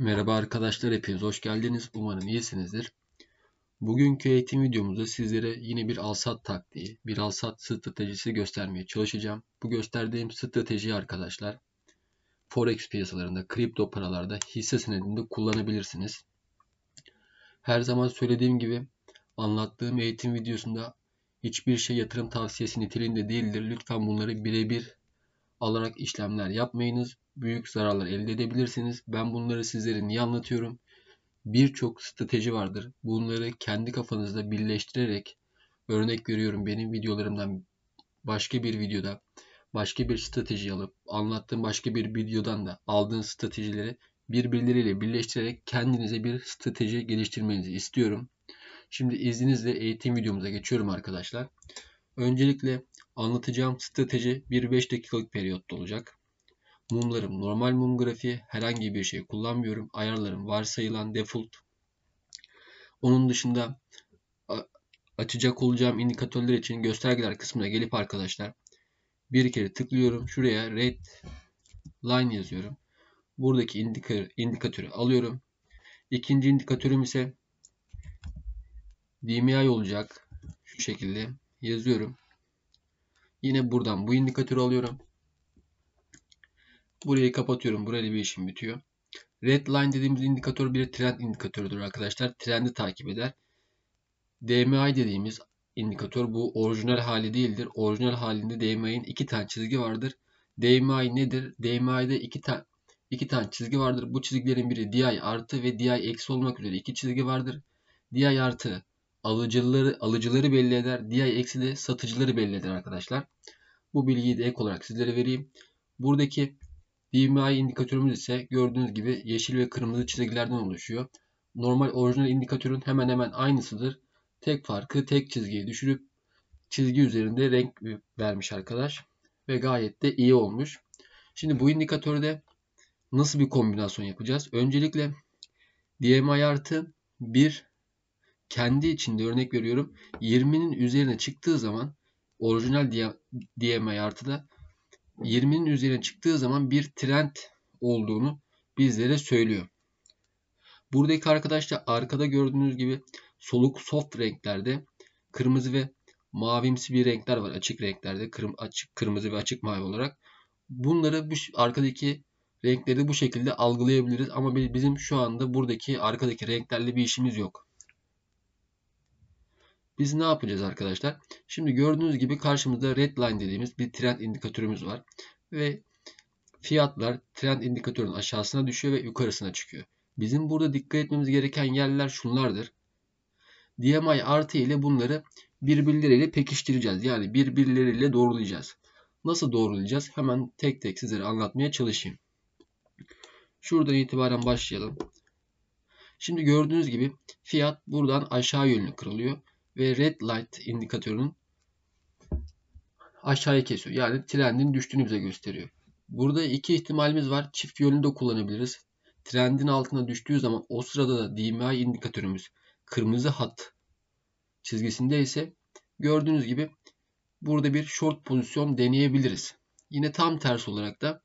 Merhaba arkadaşlar hepiniz hoş geldiniz. Umarım iyisinizdir. Bugünkü eğitim videomuzda sizlere yine bir alsat taktiği, bir alsat stratejisi göstermeye çalışacağım. Bu gösterdiğim strateji arkadaşlar Forex piyasalarında, kripto paralarda, hisse senedinde kullanabilirsiniz. Her zaman söylediğim gibi anlattığım eğitim videosunda hiçbir şey yatırım tavsiyesi niteliğinde değildir. Lütfen bunları birebir alarak işlemler yapmayınız. Büyük zararlar elde edebilirsiniz. Ben bunları sizlere niye anlatıyorum? Birçok strateji vardır. Bunları kendi kafanızda birleştirerek örnek veriyorum benim videolarımdan başka bir videoda başka bir strateji alıp anlattığım başka bir videodan da aldığın stratejileri birbirleriyle birleştirerek kendinize bir strateji geliştirmenizi istiyorum. Şimdi izninizle eğitim videomuza geçiyorum arkadaşlar. Öncelikle anlatacağım strateji bir 5 dakikalık periyotta olacak. Mumlarım normal mum grafiği. Herhangi bir şey kullanmıyorum. Ayarlarım varsayılan default. Onun dışında açacak olacağım indikatörler için göstergeler kısmına gelip arkadaşlar bir kere tıklıyorum. Şuraya red line yazıyorum. Buradaki indikatörü alıyorum. İkinci indikatörüm ise DMI olacak. Şu şekilde yazıyorum. Yine buradan bu indikatörü alıyorum. Burayı kapatıyorum. Burayla bir işim bitiyor. Red line dediğimiz indikatör bir trend indikatörüdür arkadaşlar. Trendi takip eder. DMI dediğimiz indikatör bu orijinal hali değildir. Orijinal halinde DMI'nin iki tane çizgi vardır. DMI nedir? DMI'de iki tane iki tane çizgi vardır. Bu çizgilerin biri DI artı ve DI eksi olmak üzere iki çizgi vardır. DI artı alıcıları alıcıları belli eder. DI eksi de satıcıları belli eder arkadaşlar. Bu bilgiyi de ek olarak sizlere vereyim. Buradaki DMI indikatörümüz ise gördüğünüz gibi yeşil ve kırmızı çizgilerden oluşuyor. Normal orijinal indikatörün hemen hemen aynısıdır. Tek farkı tek çizgiyi düşürüp çizgi üzerinde renk vermiş arkadaş. Ve gayet de iyi olmuş. Şimdi bu indikatörde nasıl bir kombinasyon yapacağız? Öncelikle DMI artı 1 kendi içinde örnek veriyorum 20'nin üzerine çıktığı zaman orijinal DMI artıda 20'nin üzerine çıktığı zaman bir trend olduğunu bizlere söylüyor. Buradaki arkadaşlar arkada gördüğünüz gibi soluk soft renklerde kırmızı ve mavimsi bir renkler var açık renklerde kırm açık kırmızı ve açık mavi olarak. Bunları bu arkadaki renkleri bu şekilde algılayabiliriz ama bizim şu anda buradaki arkadaki renklerle bir işimiz yok. Biz ne yapacağız arkadaşlar? Şimdi gördüğünüz gibi karşımızda red line dediğimiz bir trend indikatörümüz var. Ve fiyatlar trend indikatörün aşağısına düşüyor ve yukarısına çıkıyor. Bizim burada dikkat etmemiz gereken yerler şunlardır. DMI artı ile bunları birbirleriyle pekiştireceğiz. Yani birbirleriyle doğrulayacağız. Nasıl doğrulayacağız? Hemen tek tek sizlere anlatmaya çalışayım. Şuradan itibaren başlayalım. Şimdi gördüğünüz gibi fiyat buradan aşağı yönlü kırılıyor ve red light indikatörünün aşağıya kesiyor. Yani trendin düştüğünü bize gösteriyor. Burada iki ihtimalimiz var. Çift yönlü de kullanabiliriz. Trendin altına düştüğü zaman o sırada da DMI indikatörümüz kırmızı hat çizgisinde ise gördüğünüz gibi burada bir short pozisyon deneyebiliriz. Yine tam tersi olarak da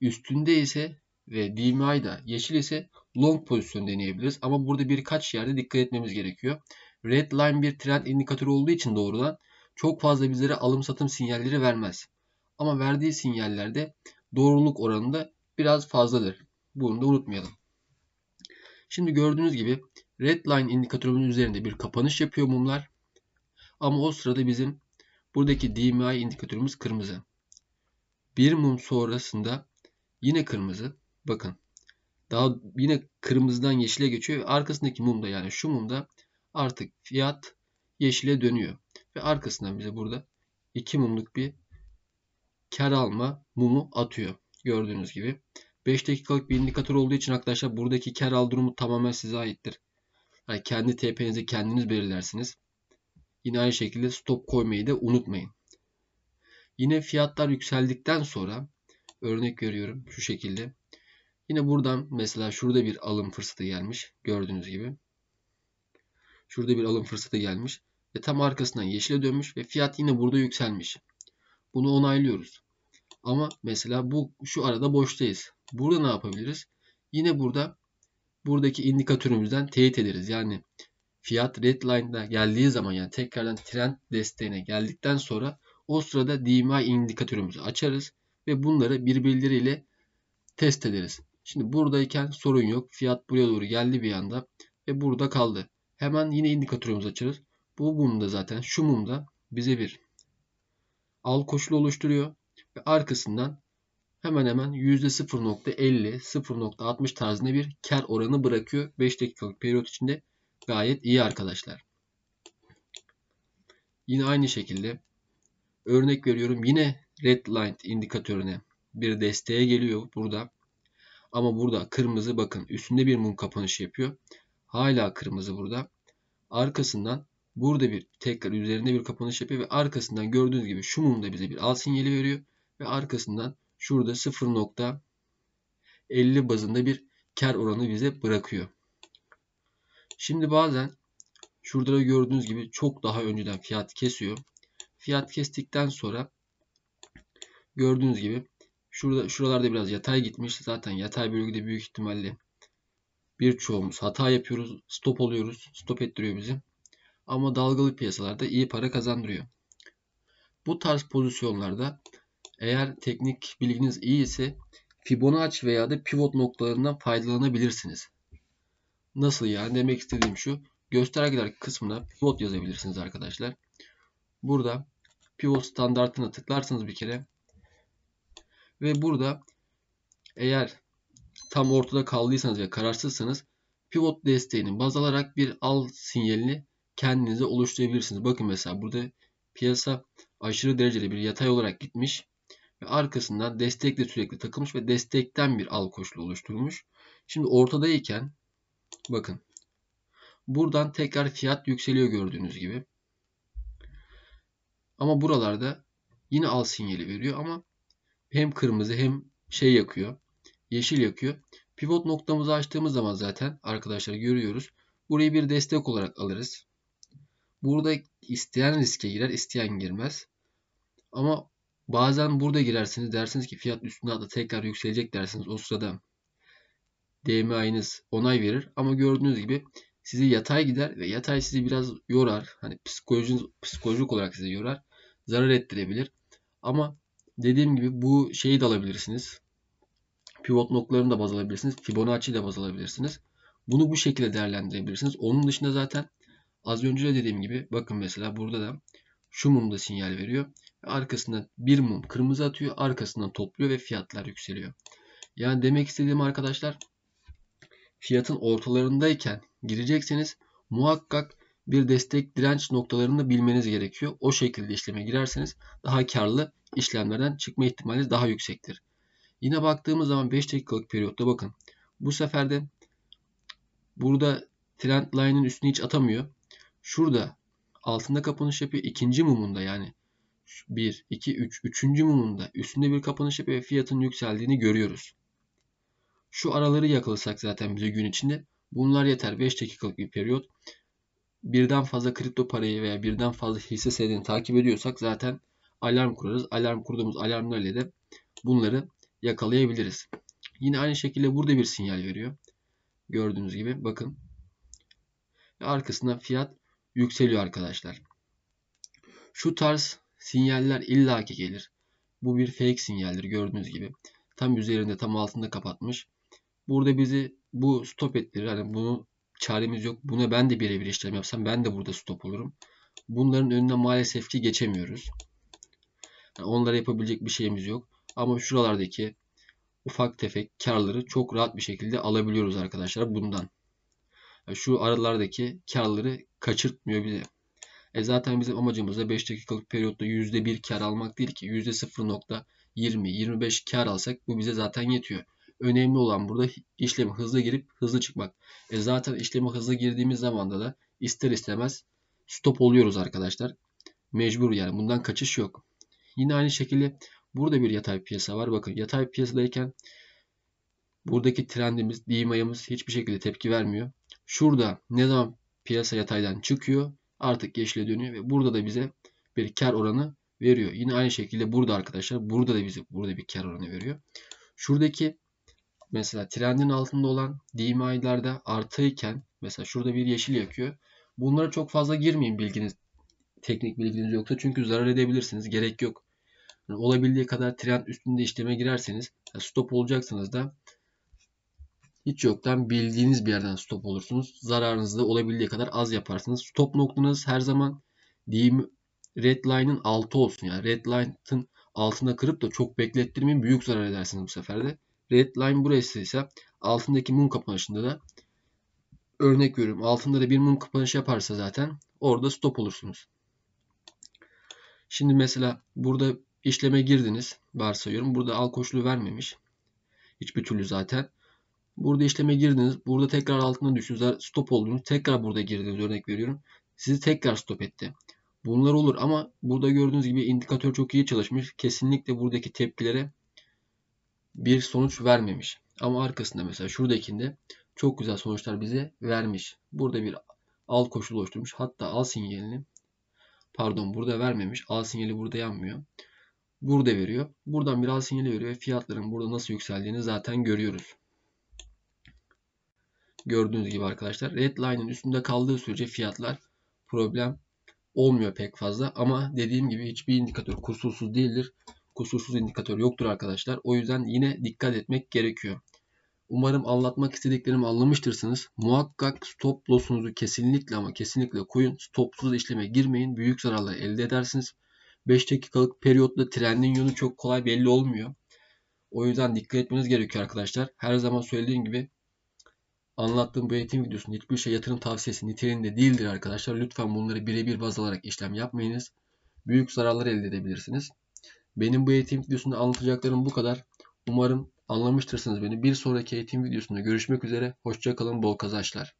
üstünde ise ve DMI da yeşil ise long pozisyon deneyebiliriz. Ama burada birkaç yerde dikkat etmemiz gerekiyor. Red line bir trend indikatörü olduğu için doğrudan çok fazla bizlere alım satım sinyalleri vermez. Ama verdiği sinyallerde doğruluk oranında biraz fazladır. Bunu da unutmayalım. Şimdi gördüğünüz gibi red line indikatörümün üzerinde bir kapanış yapıyor mumlar. Ama o sırada bizim buradaki DMI indikatörümüz kırmızı. Bir mum sonrasında yine kırmızı. Bakın. Daha yine kırmızıdan yeşile geçiyor. Arkasındaki mumda yani şu mumda artık fiyat yeşile dönüyor. Ve arkasından bize burada iki mumluk bir kar alma mumu atıyor. Gördüğünüz gibi. 5 dakikalık bir indikatör olduğu için arkadaşlar buradaki kar al durumu tamamen size aittir. Yani kendi TP'nizi kendiniz belirlersiniz. Yine aynı şekilde stop koymayı da unutmayın. Yine fiyatlar yükseldikten sonra örnek veriyorum şu şekilde. Yine buradan mesela şurada bir alım fırsatı gelmiş. Gördüğünüz gibi. Şurada bir alım fırsatı gelmiş. Ve tam arkasından yeşile dönmüş ve fiyat yine burada yükselmiş. Bunu onaylıyoruz. Ama mesela bu şu arada boştayız. Burada ne yapabiliriz? Yine burada buradaki indikatörümüzden teyit ederiz. Yani fiyat redline'da geldiği zaman yani tekrardan trend desteğine geldikten sonra o sırada DMI indikatörümüzü açarız ve bunları birbirleriyle test ederiz. Şimdi buradayken sorun yok. Fiyat buraya doğru geldi bir anda ve burada kaldı. Hemen yine indikatörümüzü açarız. Bu mumda zaten şu mumda bize bir al koşulu oluşturuyor ve arkasından hemen hemen %0.50 0.60 tarzında bir kar oranı bırakıyor. 5 dakikalık periyot içinde gayet iyi arkadaşlar. Yine aynı şekilde örnek veriyorum yine red line indikatörüne bir desteğe geliyor burada. Ama burada kırmızı bakın üstünde bir mum kapanışı yapıyor. Hala kırmızı burada. Arkasından burada bir tekrar üzerinde bir kapanış yapıyor ve arkasından gördüğünüz gibi şu mumda bize bir al sinyali veriyor ve arkasından şurada 0.50 bazında bir kar oranı bize bırakıyor. Şimdi bazen şurada da gördüğünüz gibi çok daha önceden fiyat kesiyor. Fiyat kestikten sonra gördüğünüz gibi şurada şuralarda biraz yatay gitmiş. Zaten yatay bölgede büyük ihtimalle birçoğumuz hata yapıyoruz. Stop oluyoruz. Stop ettiriyor bizi. Ama dalgalı piyasalarda iyi para kazandırıyor. Bu tarz pozisyonlarda eğer teknik bilginiz iyi ise Fibonacci veya da pivot noktalarından faydalanabilirsiniz. Nasıl yani? Demek istediğim şu. Göstergeler kısmına pivot yazabilirsiniz arkadaşlar. Burada pivot standartına tıklarsanız bir kere ve burada eğer tam ortada kaldıysanız ve kararsızsanız pivot desteğini baz alarak bir al sinyalini kendinize oluşturabilirsiniz. Bakın mesela burada piyasa aşırı derecede bir yatay olarak gitmiş ve arkasından destekle sürekli takılmış ve destekten bir al koşulu oluşturulmuş. Şimdi ortadayken bakın buradan tekrar fiyat yükseliyor gördüğünüz gibi. Ama buralarda yine al sinyali veriyor ama hem kırmızı hem şey yakıyor. Yeşil yakıyor. Pivot noktamızı açtığımız zaman zaten arkadaşlar görüyoruz. Burayı bir destek olarak alırız. Burada isteyen riske girer, isteyen girmez. Ama bazen burada girersiniz dersiniz ki fiyat üstüne atla tekrar yükselecek dersiniz. O sırada DMA'nız onay verir. Ama gördüğünüz gibi sizi yatay gider ve yatay sizi biraz yorar. Hani psikolojiniz, psikolojik olarak sizi yorar. Zarar ettirebilir. Ama dediğim gibi bu şeyi de alabilirsiniz. Pivot noktalarını da baz alabilirsiniz. Fibonacci'yi de baz alabilirsiniz. Bunu bu şekilde değerlendirebilirsiniz. Onun dışında zaten Az önce de dediğim gibi bakın mesela burada da şu mumda sinyal veriyor. Ve arkasından bir mum kırmızı atıyor. Arkasından topluyor ve fiyatlar yükseliyor. Yani demek istediğim arkadaşlar fiyatın ortalarındayken girecekseniz muhakkak bir destek direnç noktalarını bilmeniz gerekiyor. O şekilde işleme girerseniz daha karlı işlemlerden çıkma ihtimaliniz daha yüksektir. Yine baktığımız zaman 5 dakikalık periyotta bakın. Bu sefer de burada trend line'ın üstüne hiç atamıyor. Şurada altında kapanış yapıyor. ikinci mumunda yani 1, 2, 3. Üçüncü mumunda üstünde bir kapanış yapıyor ve fiyatın yükseldiğini görüyoruz. Şu araları yakalasak zaten bize gün içinde bunlar yeter. 5 dakikalık bir periyot. Birden fazla kripto parayı veya birden fazla hisse senedini takip ediyorsak zaten alarm kurarız. Alarm kurduğumuz alarmlarla da bunları yakalayabiliriz. Yine aynı şekilde burada bir sinyal veriyor. Gördüğünüz gibi bakın. Ve arkasından fiyat yükseliyor arkadaşlar. Şu tarz sinyaller illaki gelir. Bu bir fake sinyaldir gördüğünüz gibi. Tam üzerinde tam altında kapatmış. Burada bizi bu stop ettirir. Hani bunu çaremiz yok. Buna ben de birebir işlem yapsam ben de burada stop olurum. Bunların önüne maalesef ki geçemiyoruz. Yani onlara yapabilecek bir şeyimiz yok. Ama şuralardaki ufak tefek karları çok rahat bir şekilde alabiliyoruz arkadaşlar bundan şu aralardaki karları kaçırtmıyor bize. E zaten bizim amacımız da 5 dakikalık periyotta %1 kar almak değil ki %0.20-25 kar alsak bu bize zaten yetiyor. Önemli olan burada işlemi hızlı girip hızlı çıkmak. E zaten işlemi hızlı girdiğimiz zaman da ister istemez stop oluyoruz arkadaşlar. Mecbur yani bundan kaçış yok. Yine aynı şekilde burada bir yatay piyasa var. Bakın yatay piyasadayken buradaki trendimiz, DMA'ımız hiçbir şekilde tepki vermiyor. Şurada ne zaman piyasa yataydan çıkıyor artık yeşile dönüyor ve burada da bize bir kar oranı veriyor. Yine aynı şekilde burada arkadaşlar burada da bize burada bir kar oranı veriyor. Şuradaki mesela trendin altında olan DMI'lerde artıyken mesela şurada bir yeşil yakıyor. Bunlara çok fazla girmeyin bilginiz teknik bilginiz yoksa çünkü zarar edebilirsiniz. Gerek yok. Yani olabildiği kadar trend üstünde işleme girerseniz stop olacaksanız da hiç yoktan bildiğiniz bir yerden stop olursunuz. Zararınızı da olabildiği kadar az yaparsınız. Stop noktanız her zaman diyeyim red line'ın altı olsun. Yani red line'ın altında kırıp da çok beklettirmeyin. Büyük zarar edersiniz bu sefer de. Red line burası ise altındaki mum kapanışında da örnek veriyorum. Altında da bir mum kapanışı yaparsa zaten orada stop olursunuz. Şimdi mesela burada işleme girdiniz. Varsayıyorum. Burada al koşulu vermemiş. Hiçbir türlü zaten. Burada işleme girdiniz. Burada tekrar altına düştünüz. Stop oldunuz. Tekrar burada girdiniz. Örnek veriyorum. Sizi tekrar stop etti. Bunlar olur ama burada gördüğünüz gibi indikatör çok iyi çalışmış. Kesinlikle buradaki tepkilere bir sonuç vermemiş. Ama arkasında mesela şuradakinde çok güzel sonuçlar bize vermiş. Burada bir al koşulu oluşturmuş. Hatta al sinyalini pardon burada vermemiş. Al sinyali burada yanmıyor. Burada veriyor. Buradan bir al sinyali veriyor. Fiyatların burada nasıl yükseldiğini zaten görüyoruz. Gördüğünüz gibi arkadaşlar red üstünde kaldığı sürece fiyatlar problem olmuyor pek fazla. Ama dediğim gibi hiçbir indikatör kusursuz değildir. Kusursuz indikatör yoktur arkadaşlar. O yüzden yine dikkat etmek gerekiyor. Umarım anlatmak istediklerimi anlamıştırsınız. Muhakkak stop loss'unuzu kesinlikle ama kesinlikle koyun. Stopsuz işleme girmeyin. Büyük zararlar elde edersiniz. 5 dakikalık periyotta trendin yönü çok kolay belli olmuyor. O yüzden dikkat etmeniz gerekiyor arkadaşlar. Her zaman söylediğim gibi anlattığım bu eğitim videosunda hiçbir şey yatırım tavsiyesi niteliğinde değildir arkadaşlar. Lütfen bunları birebir baz alarak işlem yapmayınız. Büyük zararlar elde edebilirsiniz. Benim bu eğitim videosunda anlatacaklarım bu kadar. Umarım anlamıştırsınız beni. Bir sonraki eğitim videosunda görüşmek üzere. Hoşçakalın, bol kazançlar.